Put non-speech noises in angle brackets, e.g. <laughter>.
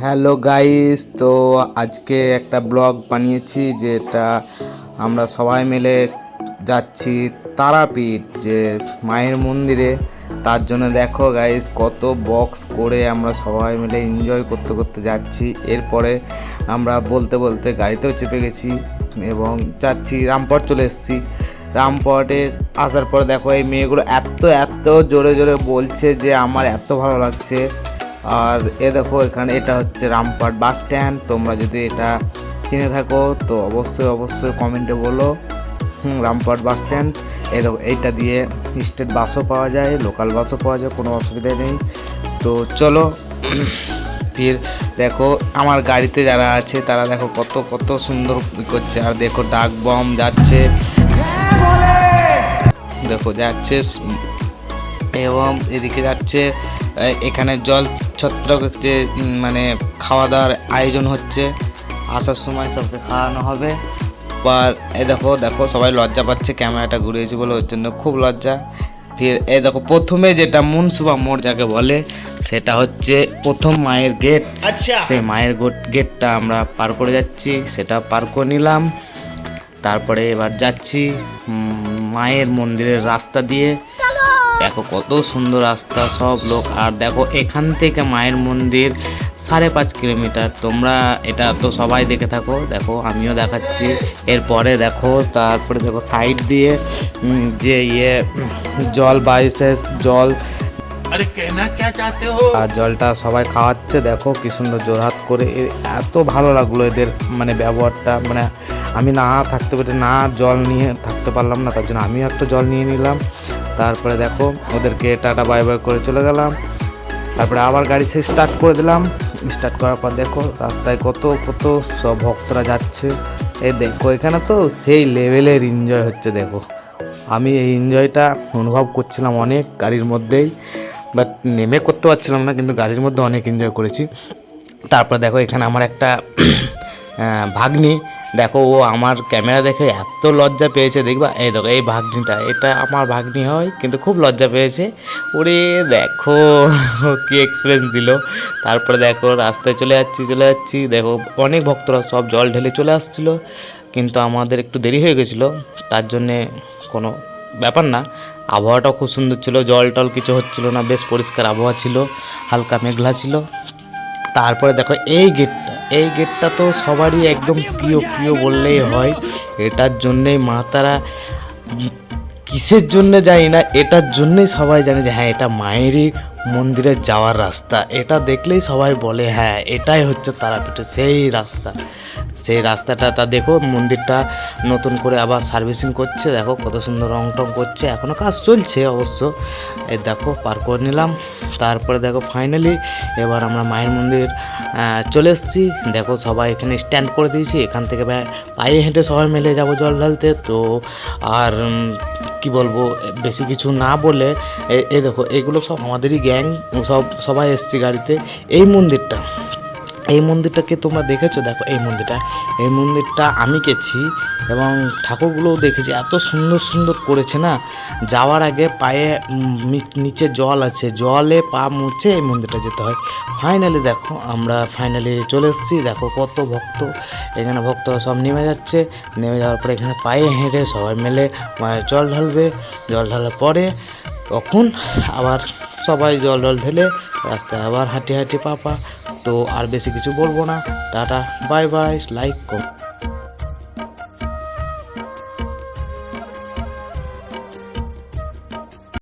Hello guys, তো আজকে একটা ব্লগ বানিয়েছি যেটা আমরা সবাই মিলে যাচ্ছি তারাপীঠ, যে মায়ের মন্দিরে। তার জন্য দেখো গাইস, কত বক্স করে আমরা সবাই মিলে এনজয় করতে করতে যাচ্ছি। এরপরে আমরা বলতে বলতে গাড়িতেও চেপে গেছি এবং যাচ্ছি, রামপট চলে এসেছি। রামপটে আসার পরে দেখো এই মেয়েগুলো এত এত জোরে জোরে বলছে যে আমার এত ভালো লাগছে। আর এ দেখো, এখানে এটা হচ্ছে রামপাট বাস স্ট্যান্ড। তোমরা যদি এটা চিনে থাকো, তো অবশ্যই অবশ্যই কমেন্টে বলো, হুম, রামপাট বাস স্ট্যান্ড। এ দেখো, এইটা দিয়ে স্টেট বাসও পাওয়া যায় লোকাল বাসও পাওয়া যায়, কোনো অসুবিধা নেই। তো চলো, ফির দেখো, আমার গাড়িতে যারা আছে, তারা দেখো কত কত সুন্দর করছে। আর দেখো, ডাক বম যাচ্ছে। দেখো, যাচ্ছে এবং এদিকে যাচ্ছে এখানে জল ছত্রক যে মানে খাওয়া দাওয়ার আয়োজন হচ্ছে। আসার সময় সবকে খাওয়ানো হবে। আর এ দেখো দেখো সবাই লজ্জা পাচ্ছে ক্যামেরাটা ঘুরিয়েছি বলে ওর জন্য খুব লজ্জা। ফির এ দেখো প্রথমে যেটা মুনসুবা মোড় যাকে বলে সেটা হচ্ছে প্রথম মায়ের গেট। সেই মায়ের গোট- গেটটা আমরা পার করে যাচ্ছি সেটা পার করে নিলাম। তারপরে এবার যাচ্ছি মায়ের মন্দিরের রাস্তা দিয়ে। দেখো কত সুন্দর রাস্তা সব লোক। আর দেখো এখান থেকে মায়ের মন্দির সাড়ে পাঁচ কিলোমিটার। তোমরা এটা তো সবাই দেখে থাকো। দেখো আমিও দেখাচ্ছি। এরপরে দেখো তারপরে দেখো সাইড দিয়ে যে ইয়ে জল বাইসে জল কেনা আর জলটা সবাই খাওয়াচ্ছে। দেখো কি সুন্দর জোরহাত করে। এত ভালো লাগল এদের মানে ব্যবহারটা। মানে আমি না থাকতে পারি না জল নিয়ে থাকতে পারলাম না। তার জন্য আমিও একটা জল নিয়ে নিলাম। তারপরে দেখো ওদেরকে টাটা বাই বাই করে চলে গেলাম। তারপরে আবার গাড়ি সে স্টার্ট করে দিলাম। স্টার্ট করার পর দেখো রাস্তায় কত কত সব ভক্তরা যাচ্ছে। এই দেখো এখানে তো সেই লেভেলের এনজয় হচ্ছে দেখো। আমি এই এনজয়টা অনুভব করছিলাম অনেক গাড়ির মধ্যেই বাট নেমে করতে পারছিলাম না, কিন্তু গাড়ির মধ্যে অনেক এনজয় করেছি। তারপর দেখো এখানে আমার একটা <clears throat> ভাগ্নি দেখো, ও আমার ক্যামেরা দেখে এত লজ্জা পেয়েছে, দেখবা? এই দেখো, এই ভাগ্নিটা, এটা আমার ভাগ্নি হয়, কিন্তু খুব লজ্জা পেয়েছে। ওরে দেখো কি এক্সপিরিয়েন্স দিল। তারপরে দেখো, রাস্তায় চলে যাচ্ছি চলে যাচ্ছি। দেখো, অনেক ভক্তরা সব জল ঢেলে চলে আসছিল, কিন্তু আমাদের একটু দেরি হয়ে গেছিল। তার জন্যে কোনো ব্যাপার না, আবহাওয়াটাও খুব সুন্দর ছিল, জল টল কিছু হচ্ছিল না, বেশ পরিষ্কার আবহাওয়া ছিল, হালকা মেঘলা ছিল। তারপরে দেখো, এই গেটটা এই গেটটা তো সবারই একদম প্রিয় প্রিয় বললেই হয়। এটার জন্যেই মা তারা কিসের জন্য জানি না, এটার জন্যই সবাই জানে যে হ্যাঁ এটা মায়েরই মন্দিরে যাওয়ার রাস্তা। এটা দেখলেই সবাই বলে হ্যাঁ এটাই হচ্ছে তারাপীঠে, সেই রাস্তা। সেই রাস্তাটা তা দেখো, মন্দিরটা নতুন করে আবার সার্ভিসিং করছে, দেখো কত সুন্দর রং টং করছে এখনও কাজ চলছে অবশ্য। এই দেখো, পার করে নিলাম, তারপরে দেখো ফাইনালি এবার আমরা মায়ের মন্দির চলে এসেছি। দেখো সবাই এখানে স্ট্যান্ড করে দিয়েছি, এখান থেকে পায়ে হেঁটে সবাই মিলে যাব জল ঢালতে। তো আর কি বলব, বেশি কিছু না বলে এই দেখো, এগুলো সব আমাদেরই গ্যাং সব, সবাই এসছি গাড়িতে। এই মন্দিরটা, এই মন্দিরটাকে তোমরা দেখেছ? দেখো, এই মন্দিরটা এই মন্দিরটা আমি গেছি এবং ঠাকুরগুলোও দেখেছি। এত সুন্দর সুন্দর করেছে না? যাওয়ার আগে পায়ে নিচে জল আছে, জলে পা মুছে এই মন্দিরটা যেতে হয়। ফাইনালি দেখো, আমরা ফাইনালি চলে এসেছি। দেখো কত ভক্ত। এখানে ভক্ত সব নেমে যাচ্ছে। নেমে যাওয়ার পরে এখানে পায়ে হেঁটে সবাই মিলে জল ঢালবে। জল ঢালার পরে তখন আবার সবাই জল জল ঢেলে রাস্তায় আবার হাঁটি হাঁটি পাপা। তো আর বেশি কিছু বলব না। টাটা, বাই বাই, লাইক কম